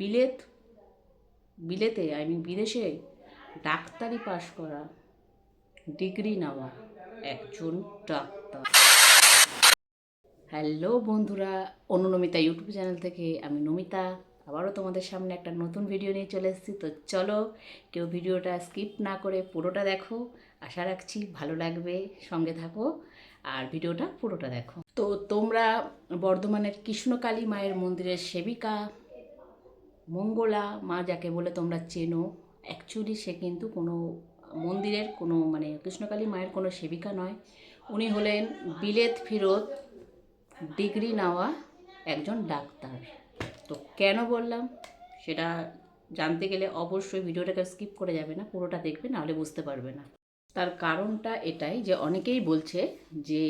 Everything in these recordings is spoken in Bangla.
বিলেত, বিলেতে আই বিদেশে ডাক্তারি পাশ করা ডিগ্রি নেওয়া একজন ডাক্তার। হ্যালো বন্ধুরা, অনুনমিতা ইউটিউব চ্যানেল থেকে আমি নমিতা। আবারও তোমাদের সামনে একটা নতুন ভিডিও নিয়ে চলে এসেছি। তো চলো, কেউ ভিডিওটা স্কিপ না করে পুরোটা দেখো। আশা রাখছি ভালো লাগবে, সঙ্গে থাকো। আর ভিডিওটা পুরোটা দেখো। তো তোমরা বর্ধমানের কৃষ্ণকালী মায়ের মন্দিরের সেবিকা মঙ্গলা মা যাকে বলে তোমরা চেনো অ্যাকচুয়ালি সে কিন্তু কোনো মন্দিরের কোনো মানে কৃষ্ণকালী মায়ের কোনো সেবিকা নয়। উনি হলেন বিলেত ফিরত ডিগ্রি নেওয়া একজন ডাক্তার। তো কেন বললাম? সেটা জানতে গেলে অবশ্যই ভিডিওটাকে স্কিপ করে যাবে না, পুরোটা দেখবে নাহলে বুঝতে পারবে না। তার কারণটা এটাই যে অনেকেই বলছে যে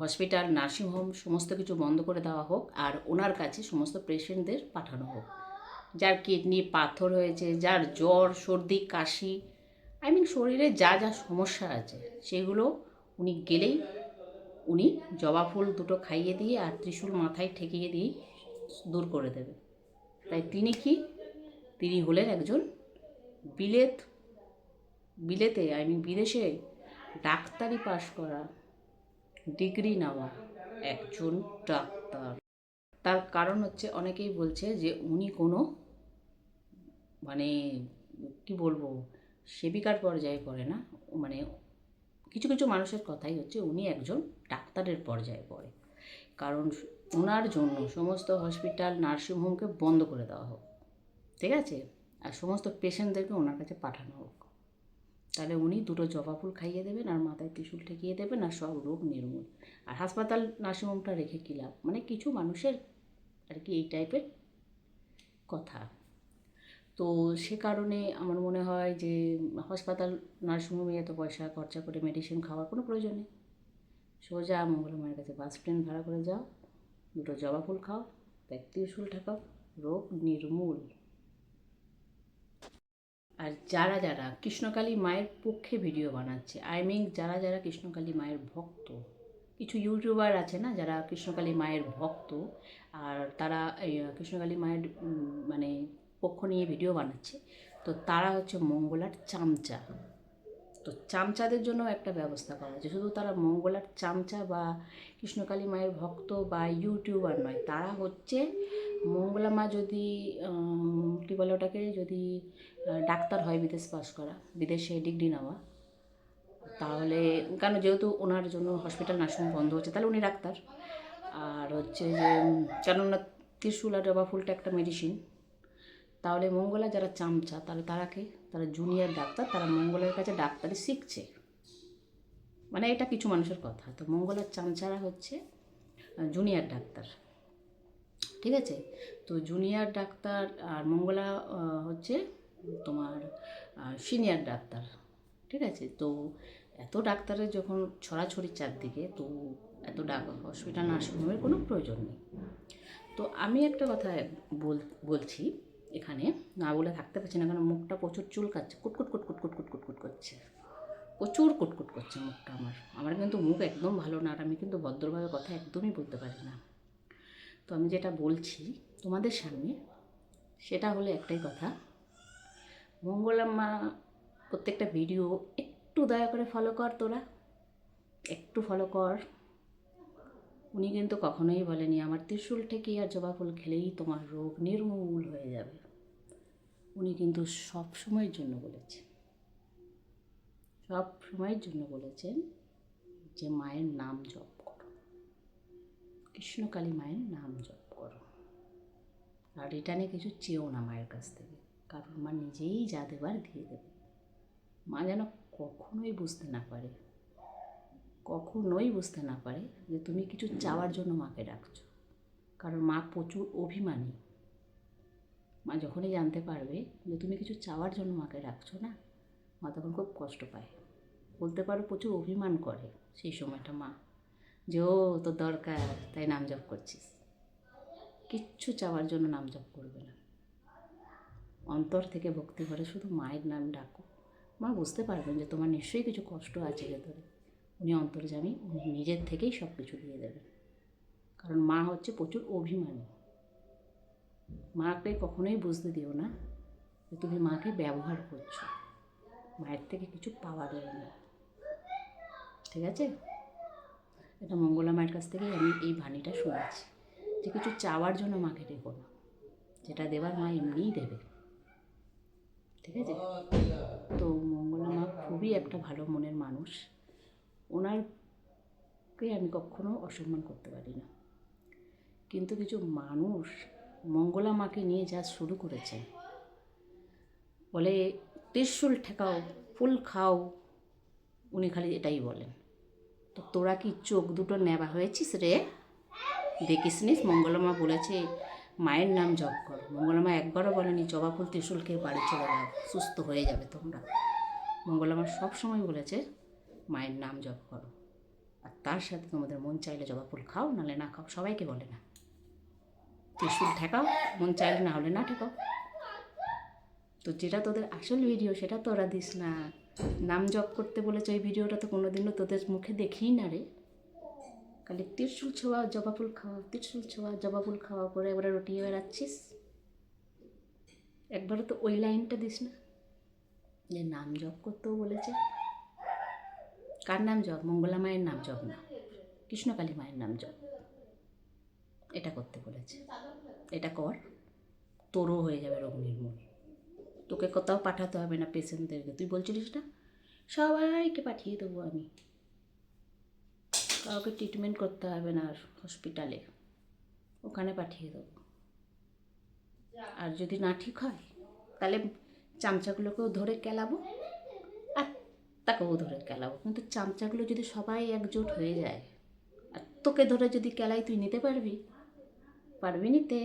হসপিটাল নার্সিংহোম সমস্ত কিছু বন্ধ করে দেওয়া হোক, আর ওনার কাছে সমস্ত পেশেন্টদের পাঠানো হোক। যার কিডনি পাথর হয়েছে, যার জ্বর, সর্দি, কাশি আই মিন শরীরে যা যা সমস্যা আছে, সেগুলো উনি গেলেই উনি জবা ফুল দুটো খাইয়ে দিয়ে আর ত্রিশূল মাথায় ঠেকিয়ে দিয়ে দূর করে দেবে। তাই তিনি কি? তিনি হলেন একজন বিলেত, বিলেতে আই মিন বিদেশে ডাক্তারি পাশ করা, ডিগ্রি নেওয়া একজন ডাক্তার। তার কারণ হচ্ছে অনেকেই বলছে যে উনি কোনো মানে কি বলব, সেবিকার পর্যায়ে পড়ে না। মানে কিছু কিছু মানুষের কথাই হচ্ছে উনি একজন ডাক্তারের পর্যায়ে পড়ে। কারণ ওনার জন্য সমস্ত হসপিটাল, নার্সিংহোমকে বন্ধ করে দেওয়া হোক, ঠিক আছে? আর সমস্ত পেশেন্টদেরকে ওনার কাছে পাঠানো হোক। তাহলে উনি দুটো জবা ফুল খাইয়ে দেবেন আর মাথায় ত্রিশুল ঠেকিয়ে দেবেন আর সব রোগ নির্মূল। আর হাসপাতাল, নার্সিংহোমটা রেখে কী লাভ? মানে কিছু মানুষের আর কি এই টাইপের কথা। তো সে কারণে আমার মনে হয় যে হাসপাতাল নার্সিংহোমে এত পয়সা খরচা করে মেডিসিন খাওয়ার কোনো প্রয়োজন নেই। সোজা মঙ্গল মায়ের কাছে বাস ট্রেন ভাড়া করে যাও, দুটো জবা ফুল খাও ব্যক্তি ত্রিশূল ঠাকাও রোগ নির্মূল। আর যারা যারা কৃষ্ণকালী মায়ের পক্ষে ভিডিও বানাচ্ছে আই মিন যারা যারা কৃষ্ণকালী মায়ের ভক্ত, কিছু ইউটিউবার আছে না, যারা কৃষ্ণকালী মায়ের ভক্ত আর তারা এই কৃষ্ণকালী মায়ের মানে পক্ষ নিয়ে ভিডিও বানাচ্ছে। তো তারা হচ্ছে মঙ্গলার চামচা। তো চামচাদের জন্য একটা ব্যবস্থা করা আছে শুধু তারা মঙ্গলার চামচা বা কৃষ্ণকালী মায়ের ভক্ত বা ইউটিউবার নয়, তারা হচ্ছে মঙ্গলা মা যদি কী বলে ওটাকে, যদি ডাক্তার হয় বিদেশ পাস করা, বিদেশে ডিগ্রি নেওয়া, তাহলে, কেন যেহেতু ওনার জন্য হসপিটাল নার্সিং বন্ধ হচ্ছে, তাহলে উনি ডাক্তার। আর হচ্ছে যে কেননা ত্রিশুল আর জবা ফুলটা একটা মেডিসিন তাহলে মঙ্গলা যারা চামচা, তাহলে তারা কে তারা জুনিয়র ডাক্তার, তারা মঙ্গলের কাছে ডাক্তারি শিখছে। মানে এটা কিছু মানুষের কথা। তো মঙ্গলার চামচারা হচ্ছে জুনিয়র ডাক্তার। ঠিক আছে? তো জুনিয়র ডাক্তার আর মঙ্গলা হচ্ছে তোমার সিনিয়র ডাক্তার। ঠিক আছে? তো এত ডাক্তারের যখন ছড়াছড়ি চারদিকে, তো এত ডাক হসপিটাল নার্সিংহোমের কোনো প্রয়োজন নেই। তো আমি একটা কথা বল, বলছি এখানে, না বলে থাকতে পারছি না, কারণ মুখটা প্রচুর চুলকাচ্ছে, কুটকুট কুটকুট কুটকুট কুটকুট করছে। প্রচুর কুটকুট করছে মুখটা আমার। আমার কিন্তু মুখ একদম ভালো না, আর আমি কিন্তু ভদ্রভাবে কথা একদমই বলতে পারি না। তো আমি যেটা বলছি তোমাদের সামনে, সেটা হলো একটাই কথা। মঙ্গলাম্মা প্রত্যেকটা ভিডিও একটু দয়া করে ফলো কর তোরা। একটু ফলো কর। উনি কিন্তু কখনোই বলেনি, আমার ত্রিশূল থেকে আর জবা ফুল খেলেই তোমার রোগ নির্মূল হয়ে যাবে। উনি কিন্তু সব সময়ের জন্য বলেছেন। সব সময়ের জন্য বলেছেন যে, মায়ের নাম জপ করো। কৃষ্ণকালী মায়ের নাম জপ করো। আর রিটার্নে কিছু চেয়েও না মায়ের কাছ থেকে। কারণ মা নিজেই যা দেবার দিয়ে দেবে। মা যেন কখনোই বুঝতে না পারে। কখনোই বুঝতে না পারে যে তুমি কিছু চাওয়ার জন্য মাকে ডাকছো। কারণ মা প্রচুর অভিমানী। মা যখনই জানতে পারবে যে তুমি কিছু চাওয়ার জন্য মাকে ডাকছো না, মা তখন খুব কষ্ট পায়। বলতে পারো প্রচুর অভিমান করে সেই সময়টা মা। যে, ও, তোর দরকার, তাই নাম জপ করছিস। কিচ্ছু চাওয়ার জন্য নাম জপ করবে না। অন্তর থেকে ভক্তি করে শুধু মায়ের নাম ডাকো। মা বুঝতে পারবেন যে তোমার নিশ্চয়ই কিছু কষ্ট আছে ভেতরে। উনি অন্তর্জামী, উনি নিজের থেকেই সব কিছু দিয়ে দেবেন। কারণ মা হচ্ছে প্রচুর অভিমানী। মাকে কখনোই বুঝতে দিও না যে তুমি মাকে ব্যবহার করছ। মায়ের থেকে কিছু পাওয়া যাবে না। ঠিক আছে? এটা মঙ্গলা মায়ের কাছ থেকেই আমি এই বাণীটা শুনেছি যে কিছু চাওয়ার জন্য মাকে ডেকো না। যেটা দেবার মা এমনিই দেবে। ঠিক আছে? তো মঙ্গলা মা খুবই একটা ভালো মনের মানুষ। ওনারকে আমি কখনো অসম্মান করতে পারি না। কিন্তু কিছু মানুষ মঙ্গলা মাকে নিয়ে যা শুরু করেছে, বলে ত্রিশুল ঠেকাও, ফুল খাও, উনি খালি এটাই বলেন। তো তোরা কি চোখ দুটো নেওয়া হয়েছিস রে? দেখিস নিস মঙ্গলমা বলেছে মায়ের নাম জপ করো। মঙ্গলমা একবারও বলেনি, জবা ফুল ত্রিশুল খেয়ে বাড়ি চলে যাও, সুস্থ হয়ে যাবে তোমরা। মঙ্গলমা সব সময় বলেছে, মায়ের নাম জপ করো। আর তার সাথে তোমাদের মন চাইলে জবা ফুল খাও, নাহলে না খাও, সবাইকে বলে না। ত্রিশুল ঠেকাও, মন চাইলে না হলে না ঠেকাও। তো যেটা তোদের আসল ভিডিও সেটা তোরা দিস না। নাম জপ করতে বলেছে ওই ভিডিওটা তো কোনোদিনও তোদের মুখে দেখি না রে। খালি ত্রিশুল ছোঁয়া, জবা ফুল খাওয়া, ত্রিশুল ছোঁয়া, জবা ফুল খাওয়া করে একবারে রটিয়ে বেড়াচ্ছিস একবারও তো ওই লাইনটা দিস না। যে নাম জপ করতেও বলেছে। কার নাম জপ? মঙ্গলা মায়ের নাম জপ না। কৃষ্ণকালী মায়ের নাম জপ। এটা করতে বলেছে। এটা কর। তোরও হয়ে যাবে রোগ নির্মূল। তোকে কোথাও পাঠাতে হবে না পেশেন্টদেরকে। তুই বলছিলিস না? সবাইকে পাঠিয়ে দেবো আমি। কাউকে ট্রিটমেন্ট করতে হবে না আর হসপিটালে ওখানে পাঠিয়ে দেবো। আর যদি না ঠিক হয়, তাহলে চামচাগুলোকেও ধরে কেলাবো। আর তাকেও ধরে কেলাবো। কিন্তু চামচাগুলো যদি সবাই একজোট হয়ে যায়, আর তোকে ধরে যদি কেলাই, তুই নিতে পারবি? পারবি নিতে।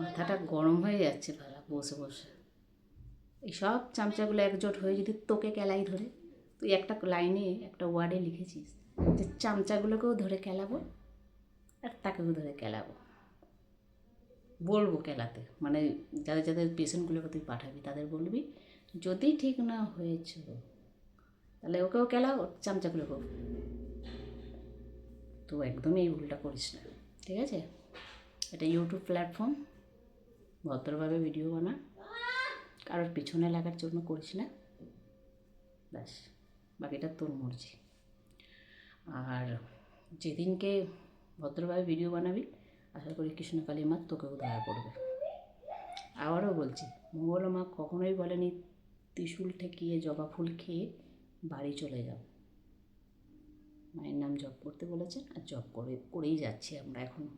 মাথাটা গরম হয়ে যাচ্ছে ভাড়া বসে বসে। এই সব চামচাগুলো একজোট হয়ে যদি তোকে কেলাই ধরে তুই একটা লাইনে, একটা ওয়ার্ডে লিখেছিস যে চামচাগুলোকেও ধরে খেলাবো আর তাকেও ধরে খেলাবো। বলব খেলাতে মানে যাদের যাদের পেশেন্টগুলোকে তুই পাঠাবি, তাদের বলবি, যদি ঠিক না হয়েছ, তাহলে ওকেও ওর চামচাগুলোকেও। তো একদমই এই ভুলটা করিস না, ঠিক আছে? এটা ইউটিউব প্ল্যাটফর্ম ভদ্রভাবে ভিডিও বানা। কারোর পিছনে লাগার জন্য করিস না। ব্যাস। বাকিটা তোর মর্জি। আর যেদিনকে ভদ্রভাবে ভিডিও বানাবি, আশা করি কৃষ্ণকালী মা তোকেও দয়া করবে। আবারও বলছি, মঙ্গল মা কখনোই বলেনি, ত্রিশুল ঠেকিয়ে জবা ফুল খেয়ে বাড়ি চলে যাও। মায়ের নাম জপ করতে বলেছেন আর জপ করে, করেই যাচ্ছি আমরা এখন।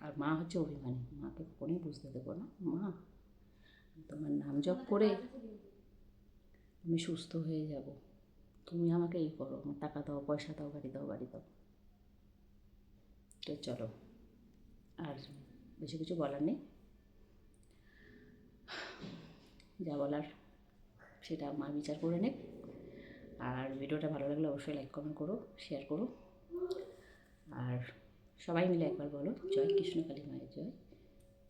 আর মা হচ্ছে অভিমানী, মাকে কখনোই বুঝতে দেবো না। মা, তোমার নাম জপ করে আমি সুস্থ হয়ে যাব। তুমি আমাকে এই করো, আমার টাকা দাও, পয়সা দাও, গাড়ি দাও, বাড়ি দাও। তো চলো, আর বেশি কিছু বলার নেই। যা বলার, সেটা মা বিচার করে নে আর ভিডিওটা ভালো লাগলে অবশ্যই লাইক কমেন্ট করো শেয়ার করো। আর সবাই মিলে একবার বলো, জয় কৃষ্ণকালী মায়ের জয়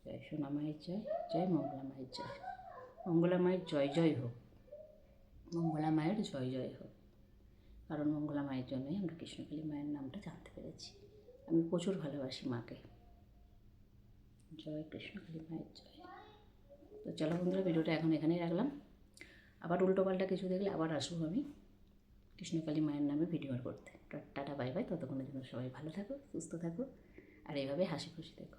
জয় সোনা মায়ের জয় জয় মঙ্গলা মায়ের জয়। মঙ্গলা মায়ের জয় জয় হোক। মঙ্গলা মায়ের জয় জয় হোক। কারণ মঙ্গলা মায়ের জন্যই আমরা কৃষ্ণকালী মায়ের নামটা জানতে পেরেছি। আমি প্রচুর ভালোবাসি মাকে। জয় কৃষ্ণকালী মায়ের জয়। তো চলো বন্ধুরা, ভিডিওটা এখন এখানেই রাখলাম। আবার উল্টো পাল্টা কিছু দেখলে আবার আসব আমি কৃষ্ণকালী মায়ের নামে ভিডিও করতে। Tata, bye bye. ততক্ষণের জন্য সবাই ভালো থাকো, সুস্থ থাকো, আর এইভাবে হাসি খুশি থাকো।